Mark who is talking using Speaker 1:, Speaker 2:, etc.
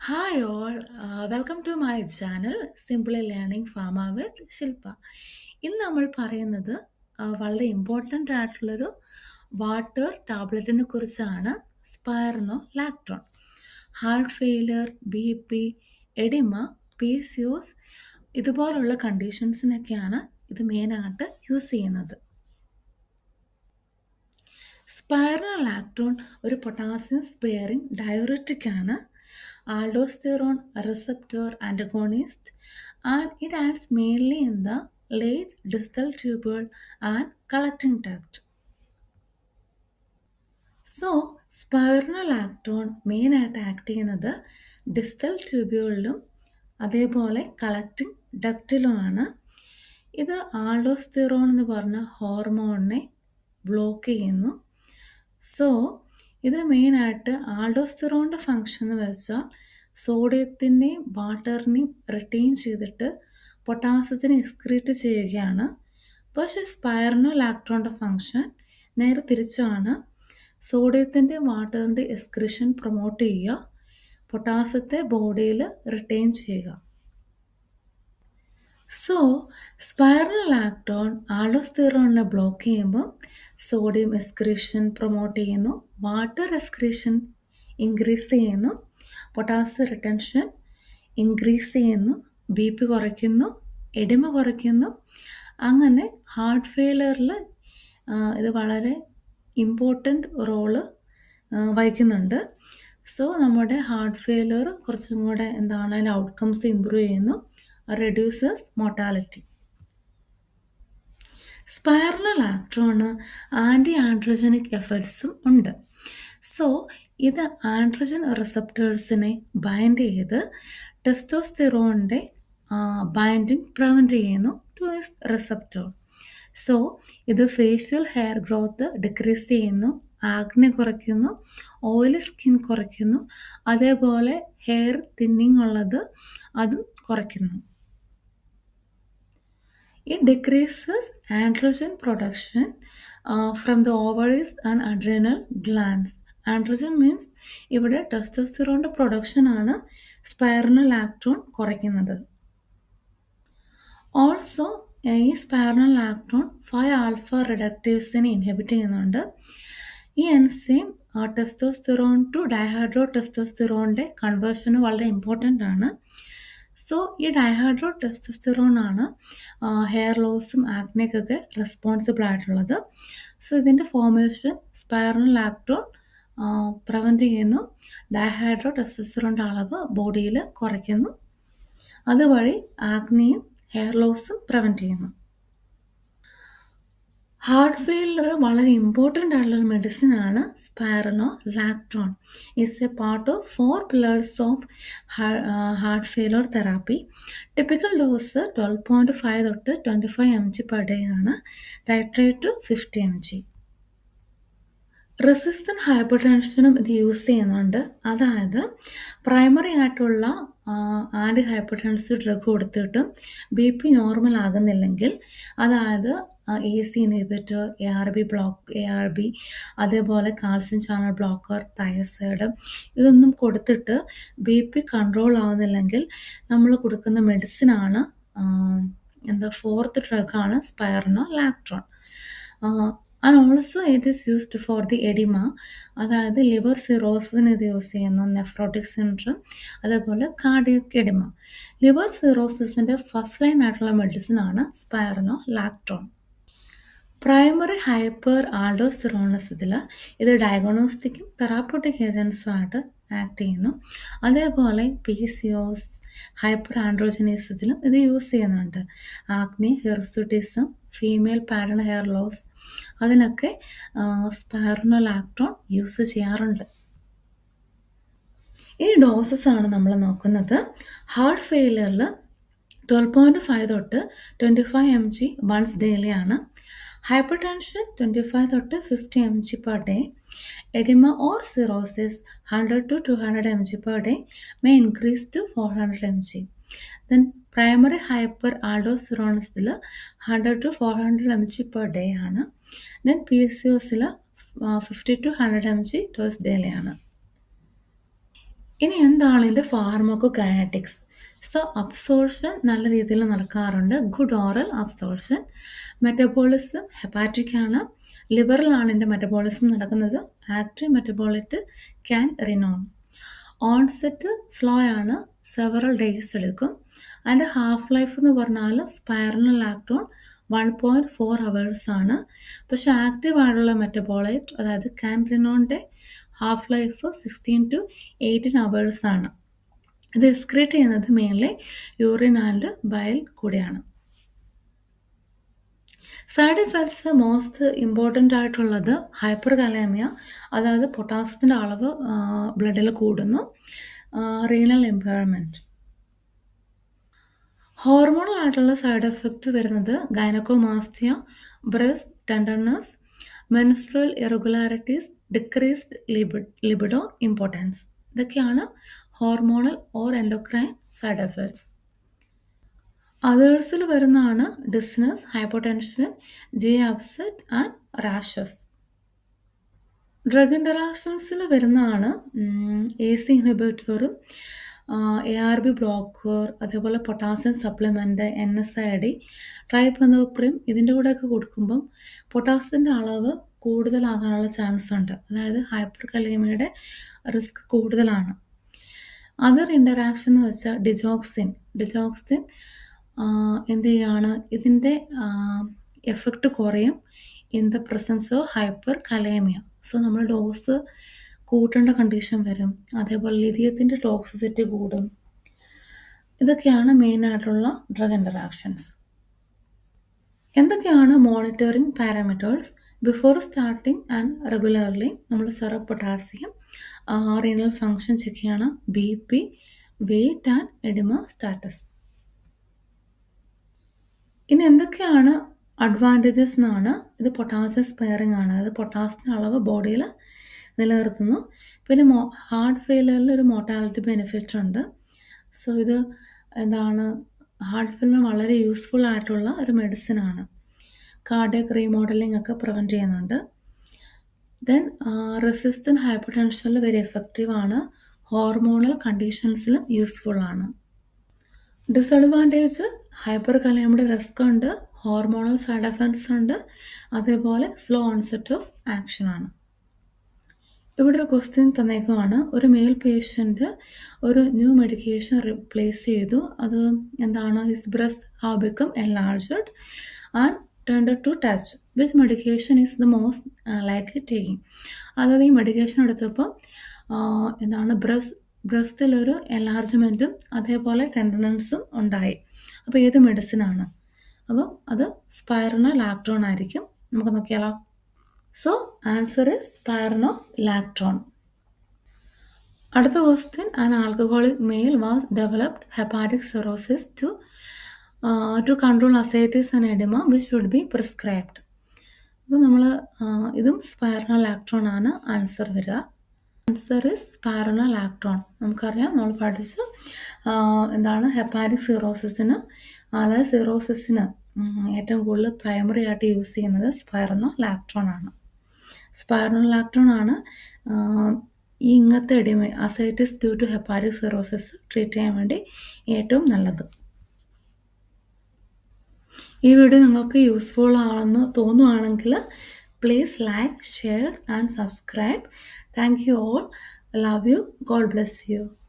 Speaker 1: Hi all welcome to my channel channel learning pharma with Shilpa ഇന്ന് നമ്മൾ പറയുന്നത് ആ, വളരെ ഇമ്പോർട്ടന്റ് ആയിട്ടുള്ളൊരു വാട്ടർ ടാബ്ലറ്റിനെ കുറിച്ചാണ് spironolactone heart failure B P edema P C O S ഇതുപോലുള്ള കണ്ടീഷൻസിനൊക്കെയാണ് ഇത് മെയിനായിട്ട് യൂസ് ചെയ്യുന്നത്. സ്പൈറലാക്ടോൺ ഒരു പൊട്ടാസ്യം സ്പെയറിംഗ് ഡയററ്റിക് ആണ്. Aldosterone receptor antagonist and it acts mainly in the late distal tubule and collecting duct so spironolactone മെയിനായിട്ട് act ചെയ്യുന്നത് distal ട്യൂബ്യൂളിലും അതേപോലെ collecting ഡക്റ്റിലുമാണ് ഇത് ആൾഡോസ്തിറോൺ എന്ന് പറഞ്ഞ ഹോർമോണിനെ ബ്ലോക്ക് ചെയ്യുന്നു. സോ ഇത് മെയിനായിട്ട് ആൾഡോസ്തിറോണിന്റെ ഫങ്ഷൻ എന്ന് വെച്ചാൽ സോഡിയത്തിന്റെയും വാട്ടറിനെയും റിട്ടെയിൻ ചെയ്തിട്ട് പൊട്ടാസ്യത്തിനെ എക്സ്ക്രീറ്റ് ചെയ്യുകയാണ്. പക്ഷെ സ്പയറിനോ ലാക്ട്രോണിന്റെ ഫങ്ഷൻ നേരെ തിരിച്ചാണ് സോഡിയത്തിന്റെ വാട്ടറിന്റെ എക്സ്ക്രിഷൻ പ്രൊമോട്ട് ചെയ്യുക. പൊട്ടാസ്യത്തെ ബോഡിയിൽ റിട്ടെയിൻ ചെയ്യുക. സോ സ്പൈറൽ ആക്ടോൺ ആൾഡോസ്തിറോണിനെ ബ്ലോക്ക് ചെയ്യുമ്പോൾ സോഡിയം എക്സ്ക്രീഷൻ പ്രൊമോട്ട് ചെയ്യുന്നു. വാട്ടർ എക്സ്ക്രീഷൻ ഇൻക്രീസ് ചെയ്യുന്നു. പൊട്ടാസ്യം റിട്ടൻഷൻ ഇൻക്രീസ് ചെയ്യുന്നു. ബി പി കുറയ്ക്കുന്നു. എടിമ കുറയ്ക്കുന്നു. അങ്ങനെ ഹാർട്ട് ഫെയിലറിൽ ഇത് വളരെ ഇമ്പോർട്ടന്റ് റോൾ വഹിക്കുന്നുണ്ട്. സോ നമ്മുടെ ഹാർട്ട് ഫെയിലിയർ കുറച്ചും കൂടെ എന്താണ് അതിന്റെ ഔട്ട്കംസ് ഇമ്പ്രൂവ് ചെയ്യുന്നു. Reduces mortality spironolactone anti androgenic എഫക്ട്സും ഉണ്ട്. സോ ഇത് ആൻഡ്രോജൻ റിസപ്റ്റേഴ്സിനെ ബൈൻഡ് ചെയ്ത് ടെസ്റ്റോസ്തിറോണിന്റെ ബൈൻഡിങ് പ്രിവെന്റ് ചെയ്യുന്നു ടു എസ് റിസപ്റ്റർ സോ ഇത് ഫേഷ്യൽ ഹെയർ ഗ്രോത്ത് ഡിക്രീസ് ചെയ്യുന്നു ആഗ്നി കുറയ്ക്കുന്നു ഓയിലി സ്കിൻ കുറയ്ക്കുന്നു അതേപോലെ ഹെയർ തിന്നിങ് ഉള്ളത് അതും കുറയ്ക്കുന്നു. It decreases androgen production uh, from the ovaries and adrenal glands. Androgen means ഇവിടെ ടെസ്റ്റോസ്റ്റിറോണിന്റെ പ്രൊഡക്ഷനാണ് സ്പൈറിനൽ ആക്ട്രോൺ കുറയ്ക്കുന്നത്. ഓൾസോ ഈ സ്പൈറിനൽ ആക്ട്രോൺ ഫൈവ് ആൽഫ റിഡക്റ്റീവ്സിനെ ഇൻഹിബിറ്റ് ചെയ്യുന്നുണ്ട്. ഈ എൻസൈം ടെസ്റ്റോസ്റ്റിറോൺ ടു ഡൈഹൈഡ്രോ ടെസ്റ്റോസ്റ്റിറോണിന്റെ കൺവേർഷന് വളരെ ഇമ്പോർട്ടന്റ് ആണ്. സോ ഈ ഡയഹൈഡ്രോ ടെസ്റ്റസ്റ്റിറോൺ ആണ് ഹെയർ ലോസും ആക്നെക്കൊക്കെ റെസ്പോൺസിബിൾ ആയിട്ടുള്ളത്. സോ ഇതിന്റെ ഫോർമേഷൻ സ്പൈറൽ ലാക്ട്രോൺ പ്രിവെന്റ് ചെയ്യുന്നു. ഡയഹൈഡ്രോ ടെസ്റ്റോസ്റ്റിറോണിന്റെ അളവ് ബോഡിയിൽ കുറയ്ക്കുന്നു. അതുവഴി ആക്നെയും ഹെയർ ലോസും പ്രിവെന്റ് ചെയ്യുന്നു. ഹാർട്ട് ഫെയിലർ വളരെ ഇമ്പോർട്ടന്റ് ആയിട്ടുള്ള മെഡിസിൻ ആണ് spironolactone it's a part of four pillars of heart failure therapy typical dose twelve point five തൊട്ട് twenty five M G per day ആണ് titrate fifty M G resistant hyper ടെൻഷനും ഇത് use ചെയ്യുന്നുണ്ട്. അതായത് primary ആയിട്ടുള്ള anti hyper drug കൊടുത്തിട്ട് B P normal ആകുന്നില്ലെങ്കിൽ അതായത് A C inhibitor A R B block A R B അതേപോലെ കാൽസ്യം ചാനൽ ബ്ലോക്കർ തയസൈഡ് ഇതൊന്നും കൊടുത്തിട്ട് ബി പി കൺട്രോൾ ആവുന്നില്ലെങ്കിൽ നമ്മൾ കൊടുക്കുന്ന മെഡിസിനാണ് എന്താ fourth ഡ്രഗാണ് spironolactone and also it is used for the edema അതായത് ലിവർ സിറോസിന് ഇത് യൂസ് ചെയ്യുന്നു നെഫ്രോട്ടിക് സിൻഡ്രം അതേപോലെ കാർഡിയക് എഡിമ ലിവർ സിറോസിസിന്റെ ഫസ്റ്റ് ലൈൻ ആയിട്ടുള്ള മെഡിസിൻ ആണ് സ്പൈറനോ ലാക്ട്രോൺ പ്രൈമറി ഹൈപ്പർ ആൾഡോസിറോണസത്തിൽ ഇത് ഡയഗ്നോസ്റ്റിക്കും തെറാപ്യൂട്ടിക് ഏജൻസുമായിട്ട് ആക്ട് ചെയ്യുന്നു. അതേപോലെ P C O S hyper ആൻഡ്രോജനീസത്തിലും ഇത് യൂസ് ചെയ്യുന്നുണ്ട്. Acne hirsutism female pattern hair loss അതിനൊക്കെ സ്പൈറനോലാക്ട്രോൺ യൂസ് ചെയ്യാറുണ്ട്. ഈ ഡോസസ് ആണ് നമ്മൾ നോക്കുന്നത്. ഹാർട്ട് ഫെയിലിയറിൽ ട്വൽവ് പോയിന്റ് ഫൈവ് തൊട്ട് twenty five M G once daily ആണ്. ഹൈപ്പർ ടെൻഷൻ ട്വന്റി ഫൈവ് തൊട്ട് fifty M G per day edema or cirrhosis hundred to two hundred M G per day may increase to four hundred M G then primary hyper ആൾഡോസിറോണസിൽ hundred to four hundred M G per day ആണ് then P S C Ozil fifty to hundred M G toss ഡേയിലാണ് ഇനി എന്താണ് ഇതിന്റെ pharmaco kinetics so absorption നല്ല രീതിയിൽ നടക്കാറുണ്ട്. Good oral absorption metabolism hepatic ആണ്. ലിവറിലാണ് ഇതിന്റെ മെറ്റബോളിസം നടക്കുന്നത്. Active metabolite canrenone onset slow ആണ്. സെവറൽ ഡേയ്സ് എടുക്കും. അതിന്റെ ഹാഫ് ലൈഫ് എന്ന് പറഞ്ഞാൽ spironolactone one point four hours ആണ്. പക്ഷെ ആക്റ്റീവ് ആയിട്ടുള്ള മെറ്റബോളൈറ്റ് അതായത് കാൻറിനോണിന്റെ half life sixteen to eighteen hours ആണ്. ഇത് എക്സ്ക്രീറ്റ് ചെയ്യുന്നത് മെയിൻലി യൂറിൻ ആൻഡ് ബയൽ കൂടിയാണ്. സൈഡ് എഫക്ട്സ് മോസ്റ്റ് ഇമ്പോർട്ടന്റ് ആയിട്ടുള്ളത് ഹൈപ്പർ കലേമിയ അതായത് പൊട്ടാസ്യത്തിന്റെ അളവ് ബ്ലഡിൽ കൂടുന്നു. റീനൽ എംപവർമെന്റ് ഹോർമോണൽ ആയിട്ടുള്ള സൈഡ് എഫക്റ്റ് വരുന്നത് gynaecomastia breast tenderness menstrual irregularities decreased Libi libido impotence ഇതൊക്കെയാണ് hormonal or endocrine side effects അതേഴ്സിൽ വരുന്നതാണ് dizziness hypotension G upset and rashes drug ഇന്ററാക്ഷൻസിൽ വരുന്നതാണ് എ സി ഇൻഹിബിറ്ററും എ ആർ ബി ബ്ലോക്കർ അതേപോലെ potassium supplement N S I D trimethoprim ഇതിന്റെ കൂടെയൊക്കെ കൊടുക്കുമ്പം പൊട്ടാസ്യത്തിന്റെ അളവ് കൂടുതലാകാനുള്ള ചാൻസ് ഉണ്ട്. അതായത് ഹൈപ്പർ കലീമയുടെ റിസ്ക് കൂടുതലാണ്. അതർ ഇന്ററാക്ഷൻ എന്ന് വെച്ചാൽ ഡിജോക്സിൻ ഡിജോക്സിൻ എന്ത് ചെയ്യുകയാണ് ഇതിന്റെ എഫക്റ്റ് കുറയും in the presence of hyperkalaemia so നമ്മൾ ഡോസ് കൂട്ടേണ്ട കണ്ടീഷൻ വരും. അതേപോലെ ലിഥിയത്തിന്റെ ടോക്സിസിറ്റി കൂടും. ഇതൊക്കെയാണ് മെയിനായിട്ടുള്ള ഡ്രഗ് ഇന്ററാക്ഷൻസ് എന്തൊക്കെയാണ് monitoring parameters before starting and regularly നമ്മൾ serum potassium renal function check ചെയ്യണം. B P weight and edema status ഇനി എന്തൊക്കെയാണ് അഡ്വാന്റേജസ് എന്നാണ്. ഇത് പൊട്ടാസ്യം സ്പെയറിംഗ് ആണ്. അതായത് പൊട്ടാസ്യത്തിന്റെ അളവ് ബോഡിയിൽ നിലനിർത്തുന്നു. പിന്നെ മോ ഹാർട്ട് ഫെയിലിയറിൽ ഒരു മോർട്ടാലിറ്റി ബെനിഫിറ്റ് ഉണ്ട്. സോ ഇത് എന്താണ്? ഹാർട്ട് ഫെയിലിന് വളരെ യൂസ്ഫുൾ ആയിട്ടുള്ള ഒരു മെഡിസിൻ ആണ്. കാർഡിയക് റീമോഡലിംഗ് ഒക്കെ പ്രിവെന്റ് ചെയ്യുന്നുണ്ട്. ദെൻ റെസിസ്റ്റന്റ് ഹൈപ്പർ ടെൻഷനിൽ വെരി എഫക്റ്റീവ് ആണ്. ഹോർമോണൽ കണ്ടീഷൻസിലും യൂസ്ഫുൾ ആണ്. ഡിസഡ്വാന്റേജ് ഹൈപ്പർ കലയുടെ റിസ്ക് ഉണ്ട്. ഹോർമോണൽ സൈഡ് എഫക്ട്സ് ഉണ്ട്. അതേപോലെ സ്ലോ ഓൺസെറ്റ് ഓഫ് ആക്ഷൻ ആണ്. ഇവിടെ ഒരു ക്വസ്റ്റ്യൻ തന്നേക്കുവാണ്. ഒരു മെയിൽ പേഷ്യന്റ് ഒരു ന്യൂ മെഡിക്കേഷൻ റിപ്ലേസ് ചെയ്തു. അത് എന്താണ്? His breast have become become enlarged and tender to touch which medication is the most likely taking അതായത് ഈ മെഡിക്കേഷൻ എടുത്തപ്പോൾ എന്താണ്? ബ്രസ്റ്റ് ബ്രസ്റ്റിലൊരു എൻലാർജ്മെന്റും അതേപോലെ ടെൻഡനൻസും ഉണ്ടായി. അപ്പോൾ ഏത് മെഡിസിനാണ് അപ്പം അത് സ്പൈറിനോ ലാക്ട്രോൺ ആയിരിക്കും നമുക്ക് നോക്കിയാലോ. So answer is spironolactone അടുത്ത question an alcoholic male was developed hepatic cirrhosis to to control ascites and edema we should be prescribed അപ്പോൾ നമ്മൾ ഇതും സ്പൈറനോ ലാക്ട്രോൺ ആണ് ആൻസർ വരിക. ആൻസർ ഇസ് സ്പാരണ ലാക്ട്രോൺ നമുക്കറിയാം നമ്മൾ പഠിച്ചു. എന്താണ്? ഹെപ്പാറ്റിക് സിറോസിന് അതായത് സിറോസിന് ഏറ്റവും കൂടുതൽ പ്രൈമറി ആയിട്ട് യൂസ് ചെയ്യുന്നത് സ്പൈറനോ ലാക്ട്രോൺ ആണ്. സ്പൈറനോ ലാക്ട്രോൺ ആണ് ഈ ഇങ്ങനത്തെ oedema ascites due to hepatic cirrhosis treat ചെയ്യാൻ വേണ്ടി ഏറ്റവും നല്ലത്. ഈ വീഡിയോ നിങ്ങൾക്ക് യൂസ്ഫുൾ ആണെന്ന് തോന്നുവാണെങ്കിൽ please like share and subscribe thank you all love you God bless you.